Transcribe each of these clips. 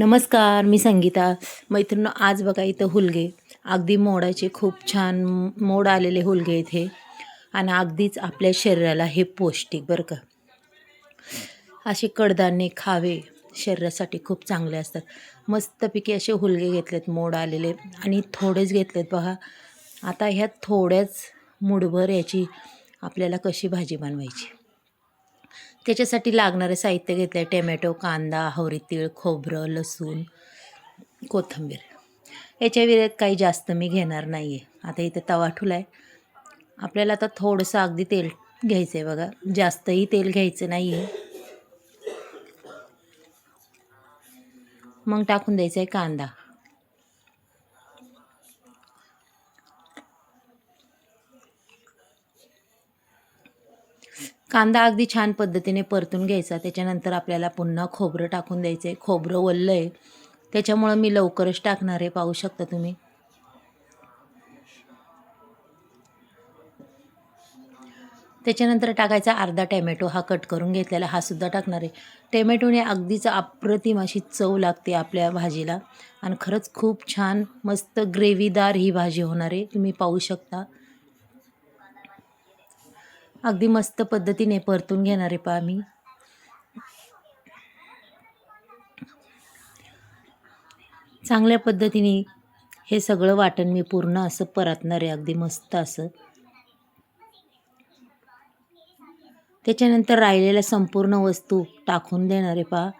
नमस्कार मी संगीता. मैत्रिणी आज बघा इथं हुलगे. अगदी मोडाचे खूप छान मोड आलेले हुलगे इथे. आणि अगदीच आपल्या शरीराला हे पौष्टिक बरं का. असे कडधान्ये खावे शरीरासाठी खूप चांगले असतात. मस्तपैकी असे हुलगे घेतलेत मोड आलेले. आणि थोडेच घेतलेत बघा. आता ह्या थोड्याच मुठभर याची आपल्याला कशी भाजी बनवायची? त्याच्यासाठी लागणारे साहित्य घेतलं आहे टमॅटो कांदा हवरी तीळ खोबरं लसूण कोथिंबीर. याच्या विरेत काही जास्त मी घेणार नाही आहे आता इथं तवा ठुला आहे आपल्याला आता थोडंसं अगदी तेल घ्यायचं आहे बघा. जास्तही तेल घ्यायचं नाही आहे मग टाकून द्यायचा आहे कांदा. कांदा अगदी छान पद्धतीने परतून घ्यायचा. त्याच्यानंतर आपल्याला पुन्हा खोबरं टाकून द्यायचं आहे खोबरं ओललं आहे त्याच्यामुळं मी लवकरच टाकणार आहे. पाहू शकता तुम्ही. त्याच्यानंतर टाकायचा अर्धा टॅमॅटो हा कट करून घेतलेला. हा सुद्धा टाकणार आहे. टॅमॅटोने अगदीच अप्रतिम अशी चव लागते आपल्या भाजीला. आणि खरंच खूप छान मस्त ग्रेव्हीदार ही भाजी होणार आहे. तुम्ही पाहू शकता. अगदी मस्त पद्धतीने परतून घेणार आहे पहा मी चांगल्या पद्धतीने हे सगळं वाटण मी पूर्ण असं परतणार आहे अगदी मस्त असं. त्याच्यानंतर राहिलेल्या संपूर्ण वस्तू टाकून देणार आहे पहा.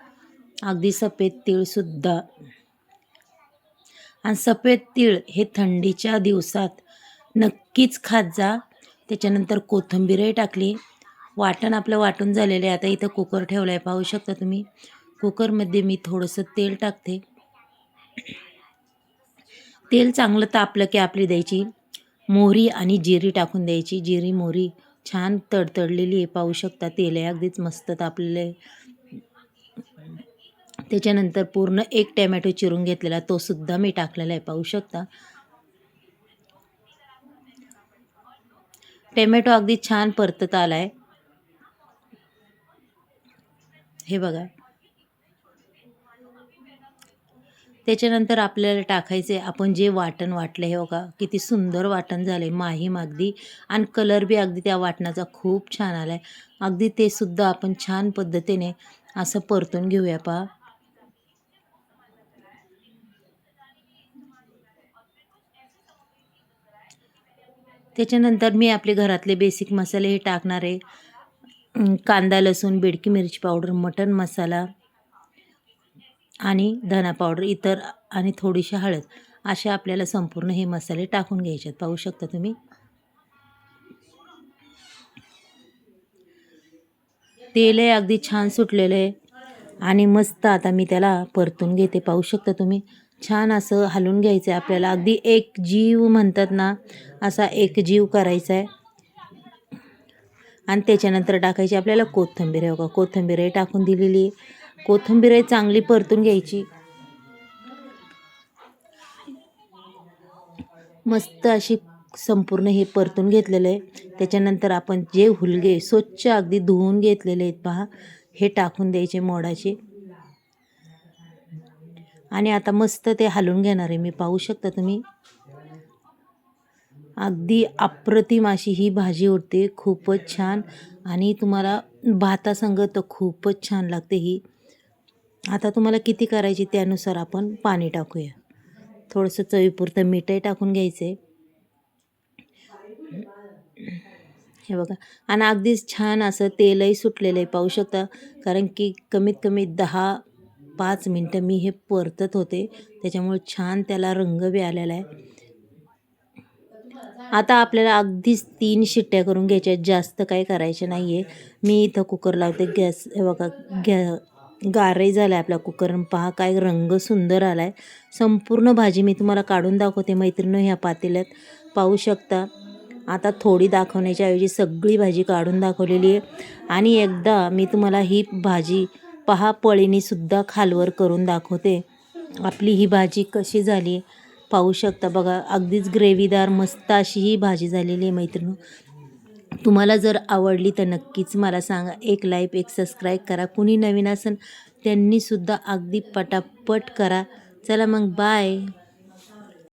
अगदी सफेद तीळसुद्धा आणि सफेद तीळ हे थंडीच्या दिवसात नक्कीच खात जा. त्याच्यानंतर कोथिंबीरही टाकली. वाटण आपलं वाटून झालेलं आहे. आता इथं कुकर ठेवलं आहे पाहू शकता तुम्ही. कुकरमध्ये मी थोडंसं तेल टाकते. तेल चांगलं तापलं की आपली द्यायची. मोहरी आणि जिरी टाकून द्यायची. जिरी मोहरी छान तडतडलेली आहे. पाहू शकता तेल आहे. अगदीच मस्त तापलेलं आहे. त्याच्यानंतर पूर्ण एक टॅमॅटो चिरून घेतलेला तोसुद्धा मी टाकलेला आहे. पाहू शकता. टेमॅटो अगदी छान परतत आला आहे हे बघा. त्याच्यानंतर आपल्याला टाकायचे आपण जे वाटण वाटलं हे बघा किती सुंदर वाटण झालं आहे माहीम अगदी. आणि कलर बी अगदी त्या वाटणाचा खूप छान आला आहे अगदी ते सुद्धा आपण छान पद्धतीने असं परतून घेऊया पहा. त्याच्यानंतर मी आपले घरातले बेसिक मसाले हे टाकणार आहे. कांदा लसूण बेडकी मिरची पावडर मटन मसाला आणि धना पावडर इतर आणि थोडीशी हळद असे आपल्याला संपूर्ण हे मसाले टाकून घ्यायचे पाहू शकता तुम्ही? तेल अगदी छान सुटलेलं आहे आणि मस्त आता मी त्याला परतून घेते. पाहू शकता तुम्ही? छान असं हलवून घ्यायचं आहे आपल्याला. अगदी एक जीव म्हणतात ना असा एक जीव करायचा आहे आणि त्याच्यानंतर टाकायची आपल्याला कोथिंबीर. आहे बघा कोथिंबीरही टाकून दिलेली आहे. कोथिंबीरही चांगली परतून घ्यायची. मस्त अशी संपूर्ण हे परतून घेतलेलं आहे. त्याच्यानंतर आपण जे हुलगे स्वच्छ अगदी धुवून घेतलेले आहेत पहा हे टाकून द्यायचे मोडाचे. आणि आता मस्त ते हलवून घेणार आहे. मी पाहू शकता तुम्ही. अगदी अप्रतिम अशी ही भाजी उठते खूपच छान. आणि तुम्हाला भातासंग तर खूपच छान लागते ही. आता तुम्हाला किती करायची त्यानुसार आपण पाणी टाकूया. थोडंसं चवीपुरतं मीठही टाकून घ्यायचं. आहे हे बघा. आणि अगदीच छान असं तेलही सुटलेलं आहे. पाहू शकता. कारण की कमीत कमी दहा पाच मिनटं मी हे परतत होते. त्याच्यामुळे छान त्याला रंग बी आलेला आहे. आता आपल्याला अगदीच तीन शिट्ट्या करून घ्यायच्या जास्त काही करायचे नाही आहे मी इथं कुकर लावते. गॅस हे बघा गॅ गारही झाला आहे आपला कुकर पहा काय रंग सुंदर आला आहे संपूर्ण भाजी मी तुम्हाला काढून दाखवते. मैत्रिणी ह्या पातेल्यात पाहू शकता. आता थोडी दाखवण्याच्या ऐवजी सगळी भाजी काढून दाखवलेली आहे. आणि एकदा मी तुम्हाला ही भाजी पहा पळीनीसुद्धा खालवर करून दाखवते. आपली ही भाजी कशी झाली पाहू शकता बघा. अगदीच ग्रेव्हीदार मस्त अशी ही भाजी झालेली आहे मैत्रिणी. तुम्हाला जर आवडली तर नक्कीच मला सांगा. एक लाईक एक सबस्क्राईब करा. कुणी नवीन असेल त्यांनीसुद्धा अगदी पटापट करा. चला मग बाय.